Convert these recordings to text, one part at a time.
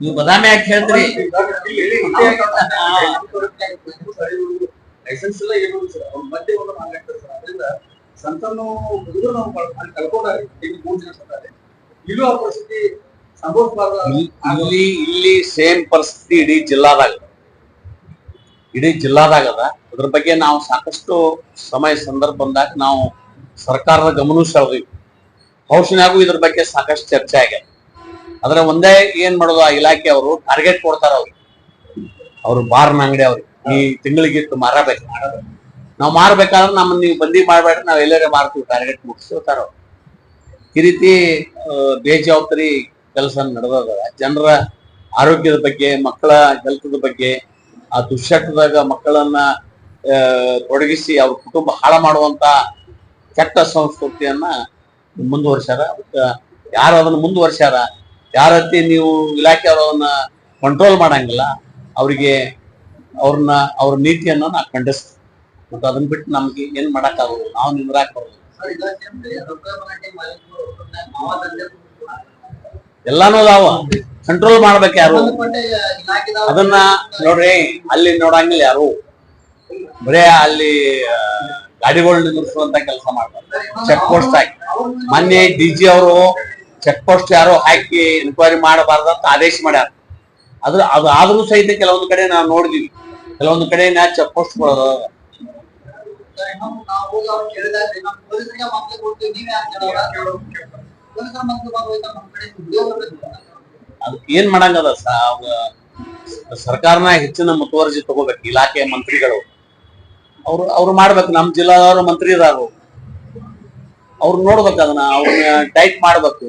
ನೀವು ಬದಾಮಿ ಯಾಕೆ ಹೇಳ್ತೀರಿ? ಲೈಸೆನ್ಸ್ ಎಲ್ಲ ಏನು ಸರ್ ಅವ್ರ ಮಧ್ಯೆ ಒಂದು ಮಾಡ್ಲಾಗ್ತದೆ ಸರ್ ಅದರಿಂದ ಸಣ್ಣ ಹುಡುಗರು ನಾವು ಕಳ್ಕೊಂಡಾರೆ. ಈಗ ಮೂರು ಜನ ಸತ್ತಾರೆ ಇಲ್ಲೂ ಆ ಪರಿಸ್ಥಿತಿ ಸಂಭವಿಸಬಾರ್ದು. ಇಲ್ಲಿ ಇಲ್ಲಿ ಸೇಮ್ ಪರಿಸ್ಥಿತಿ ಇಡೀ ಜಿಲ್ಲಾದಾಗ. ಇಡೀ ಜಿಲ್ಲಾದಾಗ ಅದ. ಅದ್ರ ಬಗ್ಗೆ ನಾವು ಸಾಕಷ್ಟು ಸಮಯ ಸಂದರ್ಭ ಬಂದಾಗ ನಾವು ಸರ್ಕಾರದ ಗಮನ ಸೆಳೆದೀವಿ ಹೌಸಿನಾಗೂ ಇದ್ರ ಬಗ್ಗೆ ಸಾಕಷ್ಟು ಚರ್ಚೆ ಆಗ್ಯದ ಅದ್ರ ಒಂದೇ ಏನ್ ಮಾಡೋದು? ಆ ಇಲಾಖೆ ಅವರು ಟಾರ್ಗೆಟ್ ಕೊಡ್ತಾರ ಅವ್ರಿಗೆ ಅವ್ರು ಬಾರ್ನ ಅಂಗಡಿ ಅವ್ರಿಗೆ ಈ ತಿಂಗಳಿಗೆ ಮಾರಬೇಕು. ನಾವು ಮಾರ್ಬೇಕಾದ್ರೆ ನಮ್ಮ ನೀವು ಬಂದಿ ಮಾಡ್ಬೇಡ್ರಿ, ನಾವ್ ಎಲ್ಲರೇ ಮಾರ್ತೀವಿ ಟಾರ್ಗೆಟ್ ಮುಗಿಸ್ತಾರ ಅವ್ರು. ಈ ರೀತಿ ಬೇಜವಾಬ್ದಾರಿ ಕೆಲಸ ನಡೆದದ. ಜನರ ಆರೋಗ್ಯದ ಬಗ್ಗೆ, ಮಕ್ಕಳ ಹೆಲ್ತದ ಬಗ್ಗೆ, ಆ ದುಶ್ಚಟದಾಗ ಮಕ್ಕಳನ್ನ ತೊಡಗಿಸಿ ಅವ್ರ ಕುಟುಂಬ ಹಾಳ ಮಾಡುವಂತ ಕೆಟ್ಟ ಸಂಸ್ಕೃತಿಯನ್ನ ಮುಂದುವರ್ಸ್ಯಾರ. ಯಾರು ಅದನ್ನ ಮುಂದುವರ್ಸ್ಯಾರ ಯಾರ ರೀತಿ ನೀವು ಇಲಾಖೆಯವರು ಅದನ್ನ ಕಂಟ್ರೋಲ್ ಮಾಡಂಗಿಲ್ಲ, ಅವರಿಗೆ ಅವ್ರನ್ನ, ಅವ್ರ ನೀತಿಯನ್ನ ನಾ ಖಂಡಿಸ್ತೀವಿ. ಮತ್ತು ಅದನ್ನ ಬಿಟ್ಟು ನಮ್ಗೆ ಏನ್ ಮಾಡಕ್ಕಾಗೋದು ನಾವು ನಿಂದ್ರಾಕ್ ಬರೋದು ಎಲ್ಲಾನು ಅದಾವ ಕಂಟ್ರೋಲ್ ಮಾಡ್ಬೇಕು ಯಾರು. ಅದನ್ನ ನೋಡ್ರಿ, ಅಲ್ಲಿ ನೋಡಂಗಿಲ್ಲ ಯಾರು. ಬರೇ ಅಲ್ಲಿ ಗಾಡಿಗಳು ನಿಲ್ಲಿಸುವಂತ ಕೆಲಸ ಮಾಡ್ತಾರೆ. ಚೆಕ್ ಪೋಸ್ಟ್ ಹಾಕಿ. ಮೊನ್ನೆ ಡಿ ಜಿ ಅವರು ಚೆಕ್ ಪೋಸ್ಟ್ ಯಾರೋ ಹಾಕಿ ಎನ್ಕ್ವೈರಿ ಮಾಡಬಾರ್ದಂತ ಆದೇಶ ಮಾಡ್ಯಾರ. ಅದ್ರ ಅದು ಆದ್ರೂ ಸಹಿತ ಕೆಲವೊಂದು ಕಡೆ ನಾವು ನೋಡಿದೀವಿ. ಕೆಲವೊಂದು ಕಡೆ ನಾ ಚೆಕ್ ಪೋಸ್ಟ್ ಅದಕ್ಕೆ ಏನ್ ಮಾಡಂಗದ ಸರ್ಕಾರನ ಹೆಚ್ಚಿನ ಮುತುವರ್ಜಿ ತಗೋಬೇಕು, ಇಲಾಖೆಯ ಮಂತ್ರಿಗಳು. ಅವ್ರು ಅವ್ರು ಮಾಡ್ಬೇಕು, ನಮ್ ಜಿಲ್ಲಾದವರು ಮಂತ್ರಿ ಇದಾರು. ಅವ್ರು ನೋಡ್ಬೇಕು ಅದನ್ನ ಅವ್ರನ್ನ ಟೈಟ್ ಮಾಡ್ಬೇಕು.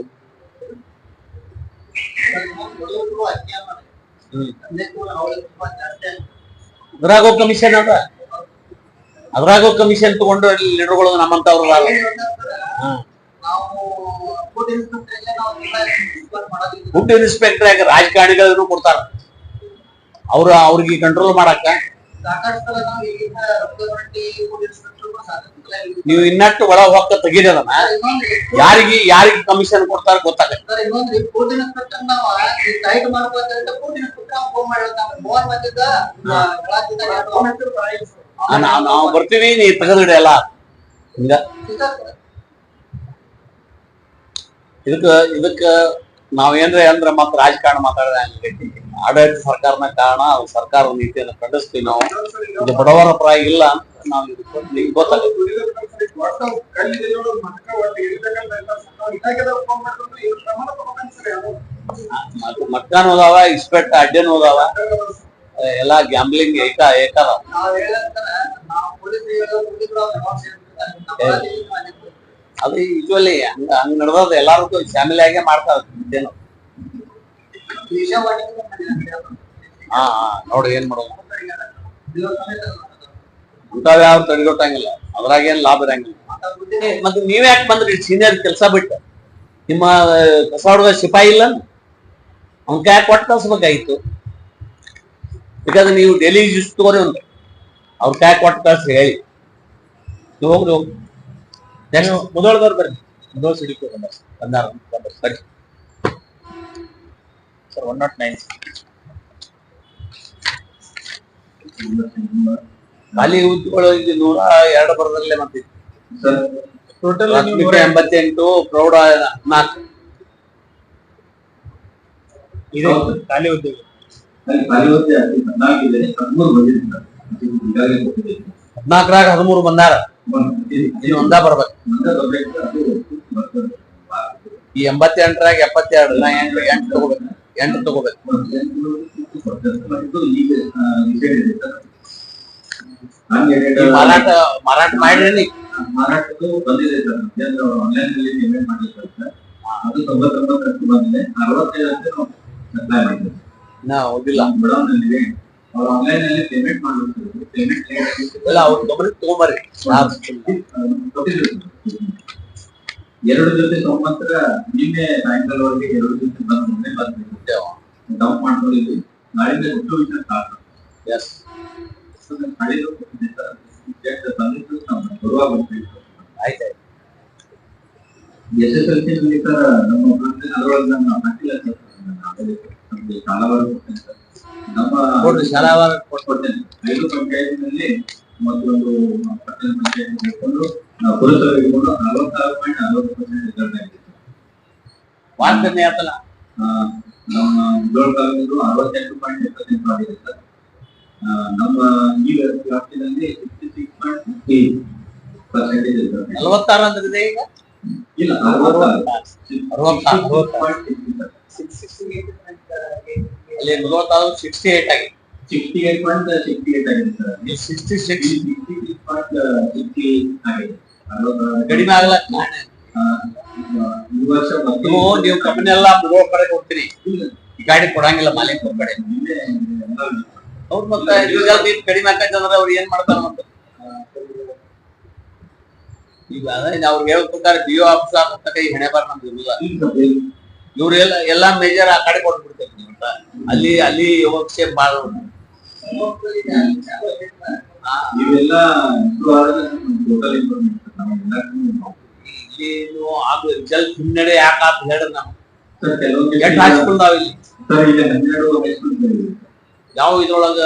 ಅದ್ರಾಗೋ ಕಮಿಷನ್ ಅದ ಅದ್ರಾಗೋ ಕಮಿಷನ್ ತಗೊಂಡು ಲೀಡರ್ಗಳು ನಮ್ಮಂತವ್ರು ಅಲ್ಲ ಫುಡ್ ಇನ್ಸ್ಪೆಕ್ಟರ್ ಆಗ ರಾಜಕಾರಣಿಗಳನ್ನು ಕೊಡ್ತಾರ. ಅವ್ರ, ಅವ್ರಿಗೆ ಕಂಟ್ರೋಲ್ ಮಾಡಕ್ಕ. ನೀವು ಇನ್ನಷ್ಟು ಒಳ ಹೊಕ್ಕ ತೆಗೀರಿ ಅದನ್ನ ಯಾರಿಗೆ ಯಾರಿಗೆ ಕಮಿಷನ್ ಕೊಡ್ತಾರ ಗೊತ್ತಾಗತ್ತೆ. ನಾವ್- ನಾವು ಬರ್ತೀವಿ ನೀ ತೆಗೆದಿಡಿ ಎಲ್ಲ. ಹಿಂಗ ಇದಕ್ಕ ಇದಕ್ಕ ನಾವೇನ್ರಿ ಅಂದ್ರ ಮತ್ತ ರಾಜಕಾರಣ ಮಾತಾಡಿದ ಆಡಳಿತ ಸರ್ಕಾರನ ಕಾರಣ ಸರ್ಕಾರದ ನೀತಿಯನ್ನು ಖಂಡಿಸ್ತೀವಿ ನಾವು. ಇದು ಬಡವರ ಪ್ರಾಯ ಇಲ್ಲ. ನಾವು ಇದಕ್ಕೆ ಗೊತ್ತಾಗುತ್ತೆ ಮತ್ತು ಮಕ್ಕನು ಅದಾವ ಇಸ್ಪೆಟ್ ಅಡ್ಡೆನೂ ಅದಾವ ಎಲ್ಲಾ ಗ್ಯಾಂಬ್ಲಿಂಗ್ ಏಕ ಏಕದಾವ ಅದು ಯೂಶುವಲಿ ಹಂಗ ಹಂಗ ನಡೆದದ ಎಲ್ಲಾರ್ಗು ಫ್ಯಾಮಿಲಿ ಆಗೇ ಮಾಡ್ತಾರ ಇದೇನು ಹಾ ಹಾ ನೋಡಿ ಏನ್ ಮಾಡೋದು. ಇಂಥವ್ ಯಾರು ತಡೆಗಟ್ಟಂಗಿಲ್ಲ. ಅದ್ರಾಗ ಏನ್ ಲಾಭ ಇರಂಗಿಲ್ಲ. ಮತ್ತೆ ನೀವ್ ಯಾಕೆ ಬಂದ್ರಿ? ಸೀನಿಯರ್ ಕೆಲಸ ಬಿಟ್ಟು. ನಿಮ್ಮ ಕಸ ಹೊಡೆದ ಸಿಪಾಯಿ ಇಲ್ಲ ಅವ್ನ ಕೈ ಕೊಟ್ಟು ಕಳ್ಸ್ಬೇಕಾಗಿತ್ತು ಬೇಕಾದ್ರೆ ನೀವು ಡೈಲಿ ಯೂಸ್ ತಗೋರಿ ಒಂದು ಅವ್ರ ಕೈ ಕೊಟ್ಟು ಕಳ್ಸಿ ಹೇಳಿ. ನೀವು ಹೋಗ್ರಿ ಹೋಗ್ರಿ. ನೆಕ್ಸ್ಟ್ ಮುದೋಳದವ್ರು ಬರ್ರಿ. ಮುದೋಳ ಸಿಡಿಕೋ ಬಂದಾರ. ಬರ್ರಿ. ಸರ್ ಒನ್ ನಾಟ್ ನೈನ್ ಖಾಲಿ ಹುದ್ದೆಗಳು ಇಲ್ಲಿ ನೂರ ಎರಡು ಬರದಲ್ಲೇ ಮತ್ತೆ ಟೋಟಲ್ ಪ್ರಾಥಮಿಕ ಎಂಬತ್ತೆಂಟು ಪ್ರೌಢ ನಾಲ್ಕು ಇದು ಖಾಲಿ ಉದ್ಯೋಗ ಹದಿನಾಲ್ಕರಾಗ ಹದಿಮೂರು ಬಂದಾರ ಇದು ಒಂದ ಬರ್ಬೇಕು ಈ ಎಂಬತ್ತೆಂಟರಾಗ ಎಪ್ಪತ್ತೆರಡು ನಾ ಎಂಟು ಎಂಟು ತಗೋಬೇಕು ಎಂಟು ತಗೋಬೇಕು ಮಾರಾಟ ಮಾರಾಟ ಮಾಡ್ರಿ ಮಾರಾಟದ್ದು ಬಂದಿದೆ ಸರ್. ಮಧ್ಯಾಹ್ನ ಆನ್ಲೈನ್ ಅಲ್ಲಿ ಪೇಮೆಂಟ್ ಮಾಡಿರ್ತಾರೆ ಸರ್. ಅದು ತೊಂಬತ್ತೊಂಬತ್ತರಷ್ಟು ಬಂದಿದೆ. ಅರವತ್ತೈದು ಅಂತ ಅಪ್ಲೈ ಮಾಡಿದ್ದೇವೆ ನಾ ಓದಿಲ್ಲ ಬಡವನ್ ಅಲ್ಲಿ ಅವ್ರು ಆನ್ಲೈನ್ ಅಲ್ಲಿ ಪೇಮೆಂಟ್ ಮಾಡಿರ್ತಾರೆ ಪೇಮೆಂಟ್ ಲೇಟ್ ಆಗಿತ್ತು. ಇಲ್ಲ ಅವ್ರು ತೊಗೊಬರಿ ತಗೊಂಬರ್ರಿ. ಎರಡು ಜೊತೆ ತೊಂಬತ್ತರ ನಿನ್ನೆ ಸಾಯಂಕಾಲವರೆಗೆ ಎರಡು ಜೊತೆ ಬಂದ ಮೊನ್ನೆ ಬಂದ್ಬಿಟ್ಟು ಡಂಪ್ ಮಾಡ್ಕೊಂಡಿದ್ವಿ. ನಾಳೆಯಿಂದ ಹುಟ್ಟು ವಿಷಯ ಸ್ಟಾರ್ಟ್ ಎಸ್ ನಾಳೆದು ಬಂದಿದ್ದು ನಾವು ಬರುವಾಗ ಬರ್ತೀವಿ ಆಯ್ತು. ಎಸ್ ಎಸ್ ಎಲ್ ಸಿ ನಲ್ಲಿ ಸರ್ ನಮ್ಮ ನಲವತ್ತು ಜನ ಹಾಕಿಲ್ಲ ಸರ್ ನಮ್ಗೆ ಶಾಲಾವಾರು ಕೊಡ್ತೇನೆ. ಸರ್ ನಮ್ಮ ಕೊಡ್ರಿ ಶಾಲಾವಾರ ಕೊಡ್ತೇನೆ ಐದು ಪಂಚಾಯತ್ನಲ್ಲಿ ಮತ್ತೊಂದು ಪಟ್ಟಣ ಪಂಚಾಯತ್ ಹಿಡ್ಕೊಂಡು ನಾವು ಪುರಸಭೆ ಹಿಡ್ಕೊಂಡು ನಲವತ್ತಾರು ಪಾಯಿಂಟ್ ನಲವತ್ತು ಪರ್ಸೆಂಟ್ ಆಗಿದೆ. ಕಮ್ಮಿ ಆತಲ್ಲ ನಮ್ಮ ತಾಲೂಕು ಅರವತ್ತೆಂಟು ಪಾಯಿಂಟ್ ಇಪ್ಪತ್ತೆಂಟು ಆಗಿದೆ ಸರ್. ನಮ್ಮ ಈ ವ್ಯಾಪ್ತಿಯಲ್ಲಿ fifty six point fifty percentage result ನಲವತ್ತಾರು ಅಂದ್ರೆ ಇದೆ ಈಗ? ಇಲ್ಲ ಅರವತ್ತಾರು. ಅಲ್ಲಿ ನಲವತ್ತಾರು ಸಿಕ್ಸ್ಟಿ ಏಟ್ ಆಗಿದೆ. Sixty eight point sixty eight ಆಗಿದೆ ಸರ್ ನೀವು sixty six sixty six point sixty ಆಗಿದೆ. ಕಡಿಮೆ ಆಗಲ್ಲ ಈ ವರ್ಷ ನೀವು ನೀವು ಕಂಪನಿ ಎಲ್ಲ ಮುಗೋ ಕಡೆ ಹೋಗ್ತೀರಿ ಈ ಗಾಡಿ ಕೊಡಂಗಿಲ್ಲ ಮಾಲೀಕರ ಕಡೆ. ಅವ್ರು ಮತ್ತೆ ರಿಸಲ್ಟ್ ಇದು ಕಡಿಮೆ ಆಕೈತೆ ಅಂದ್ರೆ ಅವ್ರು ಏನ್ ಮಾಡ್ತಾರ ಮತ್ತೆ? ಈಗ ಅದೇ ಅವ್ರಿಗೆ ಹೇಳೋ ಪ್ರಕಾರ ಬಿ ಒ ಆಫೀಸ್ ಆಗತ್ತಕ ಈ ಹಣೆ ಬಾರ ನಮ್ದು ಇವ್ರು ಎಲ್ಲ ಎಲ್ಲಾ ಮೇಜರ್ ಆ ಕಡೆ ಕೊಟ್ಬಿಡ್ತಾರೆ ನೀವು ಅಂತ. ಅಲ್ಲಿ ಅಲ್ಲಿ ಯೋಗಕ್ಷೇಪ ಬಾಳ ಇವೆಲ್ಲ ನೀವು ಆಗು ರಿಸಲ್ಟ್ ಹಿನ್ನಡೆ ಯಾಕೆ ಅಂತ ಹೇಳಿದ್ರೆ ನಾವು. ಎಟ್ ಹಚ್ಕೊಂಡಾವ ಇಲ್ಲಿ ಸರ್ ಈಗ ಹನ್ನೆರಡು ಹೈಸ್ಕೂಲ್ ಯಾವ ಇದ್ರೊಳಗ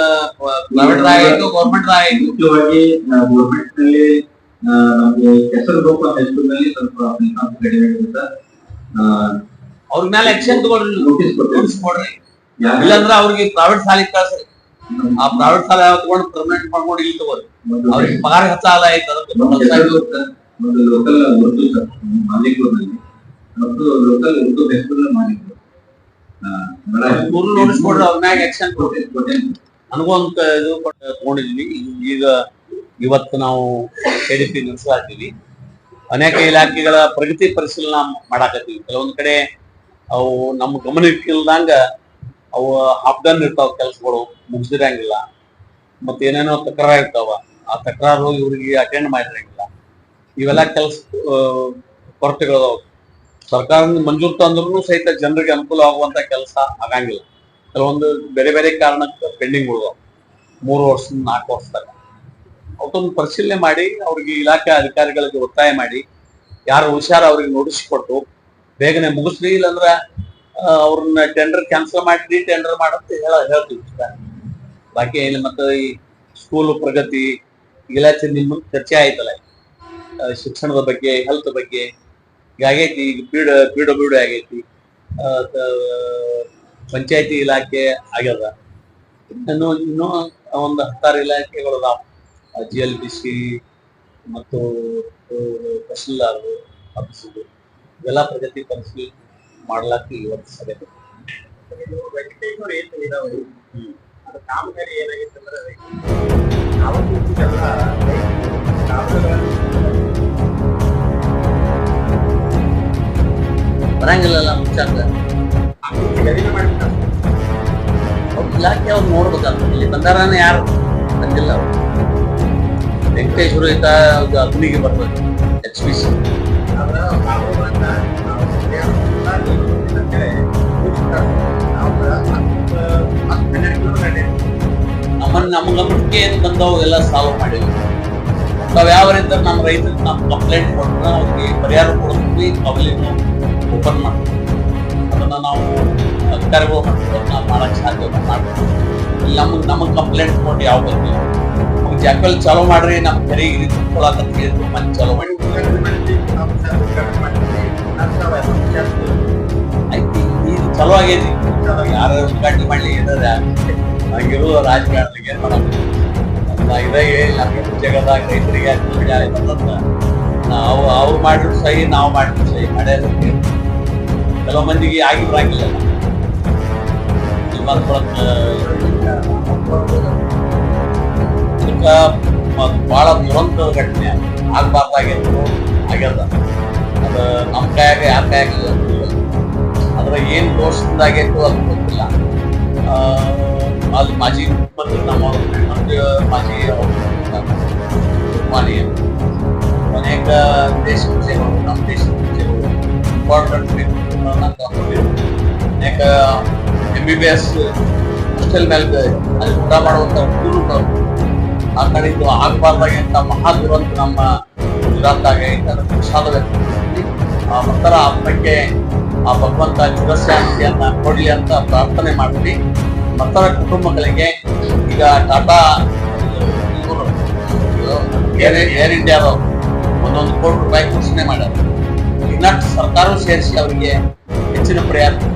ಪ್ರೈವೇಟ್ ಆಯ್ತು ಗೌರ್ಮೆಂಟ್ ಆಯ್ತು? ಮುಖ್ಯವಾಗಿ ಗೌರ್ಮೆಂಟ್ನಲ್ಲಿ ನಮ್ಗೆ ಹೆಸರು ಗೋಪ ಹೈಸ್ಕೂಲ್ನಲ್ಲಿ ಸ್ವಲ್ಪ ಫಲಿತಾಂಶ ಕಡಿಮೆ ಅವ್ರ ಮೇಲೆ ಆಕ್ಷನ್ ತಗೊಳ್ರಿ. ನೋಟಿಸ್ ನೋಟಿಸ್ ಕೊಡ್ರಿ. ಇಲ್ಲಾಂದ್ರೆ ಅವ್ರಿಗೆ ಪ್ರೈವೇಟ್ ಶಾಲೆಗೆ ಕಳ್ಸ್ರಿ. ಆ ಪ್ರೈವೇಟ್ ಶಾಲೆ ತಗೊಂಡು ಪರ್ಮನೆಂಟ್ ಮಾಡ್ಕೊಂಡು ಇಲ್ಲಿ ತಗೋರಿ. ಅವ್ರಿಗೆ ಪಗಾರ ಹೆಚ್ಚಾಲ ಆಯ್ತು ಅದಕ್ಕೆ ಒಂದು ಲೋಕಲ್ ಗುರುತು ಮತ್ತು ಲೋಕಲ್ ಉರ್ದು ಹೈಸ್ಕೂಲ್ ಮಾಲಿಕೂರು. ಮೂರು ನೋಟಿಸ್ ಕೊಡ್ರಿ ಅವ್ರ ಮ್ಯಾಗ ಆಕ್ಷನ್ ನನಗೂ ಒಂದು ಇದು ತಗೊಂಡಿದ್ವಿ ಈಗ ಇವತ್ತು ನಾವು ಕೆಡಿಪಿ ಇದ್ದೀವಿ ಅನೇಕ ಇಲಾಖೆಗಳ ಪ್ರಗತಿ ಪರಿಶೀಲನಾ ಮಾಡಾಕತ್ತೀವಿ. ಕೆಲವೊಂದ್ ಕಡೆ ಅವು ನಮ್ಮ ಗಮನ ಇಟ್ಟಿಲ್ದಂಗ ಅವು ಅಫ್ಘಾನ್ ಇರ್ತಾವ ಕೆಲಸಗಳು ಮುಗಿಸಿರಂಗಿಲ್ಲ. ಮತ್ತೆ ಏನೇನೋ ತಕರಾರು ಇರ್ತಾವ. ಆ ತಕರಾರು ಇವ್ರಿಗೆ ಅಟೆಂಡ್ ಮಾಡಿರಂಗಿಲ್ಲ. ಇವೆಲ್ಲ ಕೆಲಸ ಕೊರತೆಗಳು ಸರ್ಕಾರದಿಂದ ಮಂಜೂರು ತಂದ್ರೂ ಸಹಿತ ಜನರಿಗೆ ಅನುಕೂಲ ಆಗುವಂತ ಕೆಲಸ ಆಗಂಗಿಲ್ಲ. ಕೆಲವೊಂದು ಬೇರೆ ಬೇರೆ ಕಾರಣಕ್ಕೆ ಪೆಂಡಿಂಗ್ ಉಳಿದವು. ಮೂರು ವರ್ಷ ನಾಲ್ಕು ವರ್ಷದಾಗ. ಅವತ್ತೊಂದು ಪರಿಶೀಲನೆ ಮಾಡಿ, ಅವ್ರಿಗೆ ಇಲಾಖೆ ಅಧಿಕಾರಿಗಳಿಗೆ ಒತ್ತಾಯ ಮಾಡಿ, ಯಾರು ಹುಷಾರ ಅವ್ರಿಗೆ ನೋಟಿಸ್ ಕೊಟ್ಟು ಬೇಗನೆ ಮುಗಿಸ್ರಿ, ಇಲ್ಲಂದ್ರ ಅವ್ರನ್ನ ಟೆಂಡರ್ ಕ್ಯಾನ್ಸಲ್ ಮಾಡಿ ಟೆಂಡರ್ ಮಾಡಂತ ಹೇಳ, ಹೇಳ್ತೀವಿ. ಬಾಕಿ ಏನಿಲ್ಲ ಮತ್ತೆ ಈ ಸ್ಕೂಲ್ ಪ್ರಗತಿ, ಇಲಾಖೆ ನಿಮ್ಮ ಚರ್ಚೆ ಆಯ್ತಲ್ಲ. ಶಿಕ್ಷಣದ ಬಗ್ಗೆ ಹೆಲ್ತ್ ಬಗ್ಗೆ. ಈಗ ಆಗೈತಿ, ಈಗ ಪೀಡ ಪಿ ಡಬ್ಲ್ಯೂ ಆಗೈತಿ ಪಂಚಾಯತಿ ಇಲಾಖೆ ಆಗ್ಯದ. ಇನ್ನು, ಇನ್ನೂ ಒಂದು ಹತ್ತಾರು ಇಲಾಖೆಗಳು ಅದಾವ. ಜಿ ಎಲ್ ಬಿ ಸಿ ಮತ್ತು ತಹಸೀಲ್ದಾರ್ ಆಫೀಸುಗಳು ಇವೆಲ್ಲ ಪ್ರಗತಿ ಪರಿಶೀಲನೆ ಮಾಡ್ಲಾಕ ಇವತ್ತು ಹ್ಮ್. ಕಾಮಗಾರಿ ಏನಾಗಿತ್ತು ಅಂದ್ರೆ ಬರಂಗಿಲ್ಲಲ್ಲ ಮಾಡಿದ್ದಾರೆ ಅವ್ರ ಇಲಾಖೆ ಅವ್ರು ನೋಡ್ಬೇಕಲ್ಲ, ಇಲ್ಲಿ ಬಂದಾರನ ಯಾರು? ಬಂದಿಲ್ಲ ಅವ್ರು. ವೆಂಕಟೇಶ್ವರ ಈತ ಅಗ್ನಿಗೆ ಬರ್ಬೇಕು ಎಚ್ ಪಿ ಸಿ. ನಮ್ಮನ್ನ ನಮ್ಮ ಗಮನಕ್ಕೆ ಏನ್ ಬಂದವು ಎಲ್ಲ ಸಾಲ್ವ್ ಮಾಡಿವಿ ನಾವ್ ಯಾವ ರೈತರು ನಮ್ಮ ರೈತರಿಗೆ ನಾವು ಕಂಪ್ಲೇಂಟ್ ಕೊಟ್ಟರೆ ಅವ್ರಿಗೆ ಪರಿಹಾರ ಕೊಡ್ತೀವಿ ಅವಲಿನೂ ಓಪನ್ ಮಾಡ್ತೀವಿ. ಅದನ್ನು ನಾವು ಅಧಿಕಾರಿಗಳು ನಾವು ಮಾಡೋಕ್ಕೆ ಸಾಧ್ಯ ಮಾಡ್ತೀವಿ. ಇಲ್ಲಿ ನಮಗೆ ನಮಗೆ ಕಂಪ್ಲೇಂಟ್ ಕೊಟ್ಟು ಯಾವ ಬಂದಿಲ್ಲ ನಮ್ಗೆ ಜಾಕಲ್ ಚಾಲೂ ಮಾಡ್ರಿ ನಮ್ಮ ಕೆರೆ ಇರಿ ರೀತಿ ಮಂದಿ ಮನೆ ಚಾಲೂ ಮಾಡಿ. ಐತಿ ಈಗ ಚಲೋ ಆಗೈತಿ. ಯಾರು ಉದ್ಘಾಟನೆ ಮಾಡಲಿ ಏನಾದ್ರೆ ಹಂಗಿರೋ ರಾಜಕಾರಣಿಗೆ ಏನು ಮಾಡೋದು ಇದಾಗಿ ಜಗದಾಗ ರೈತರಿಗೆ ಅನುಕೂಲ ಆಯ್ತಂತ ನಾವು, ಅವ್ರು ಮಾಡಿದ್ರು ಸಹಿ, ನಾವು ಮಾಡಿದ್ರು ಸಹಿ. ಮಾಡ್ಯಾರ ಕೆಲವು ಮಂದಿಗೆ ಆಗಿ ಬರಂಗಿಲ್ಲ. ಈ ಭಾಳ ದುರಂತ ಘಟನೆ ಆಗ್ಬಾರ್ದಾಗಿತ್ತು, ಆಗ್ಯದ. ಅದು ನಮ್ಮ ಕೈಯಾಗ, ಯಾರ ಕೈಯಾಗ ಇಲ್ಲ ಏನು ದೋಷದಿಂದ ದೋಷದಿಂದಾಗೈತು ಅದು ಗೊತ್ತಿಲ್ಲ. ಅಲ್ಲಿ ಮಾಜಿ ಮುಖ್ಯಮಂತ್ರಿ ನಮ್ಮ ಮಾಜಿ ನಮ್ಮ ದೇಶದ ವಿಷಯಗಳು ಇಂಪಾರ್ಟೆಂಟ್ ಅನೇಕ ಎಂ ಬಿ ಊಟ ಮಾಡುವಂತ ಆ ಕಡೆ ಇದು ಮಹಾ ನಮ್ಮ ಆ ಆತ್ಮಕ್ಕೆ ಆ ಭಗವಂತ ಕೊಡಲಿ ಅಂತ ಪ್ರಾರ್ಥನೆ ಮಾಡ್ತೀನಿ ಮತ್ತರ ಕುಟುಂಬಗಳಿಗೆ ಈಗ ಟಾಟಾ ಏರ್ ಏರ್ ಇಂಡಿಯಾದವರು ಒಂದೊಂದು ಕೋಟಿ ರೂಪಾಯಿ ಘೋಷಣೆ ಮಾಡ್ಯಾರ ಇನ್ನಷ್ಟು ಸರ್ಕಾರವೂ ಸೇರಿಸಿ ಅವರಿಗೆ ಹೆಚ್ಚಿನ ಕೊಡ್ಬೇಕು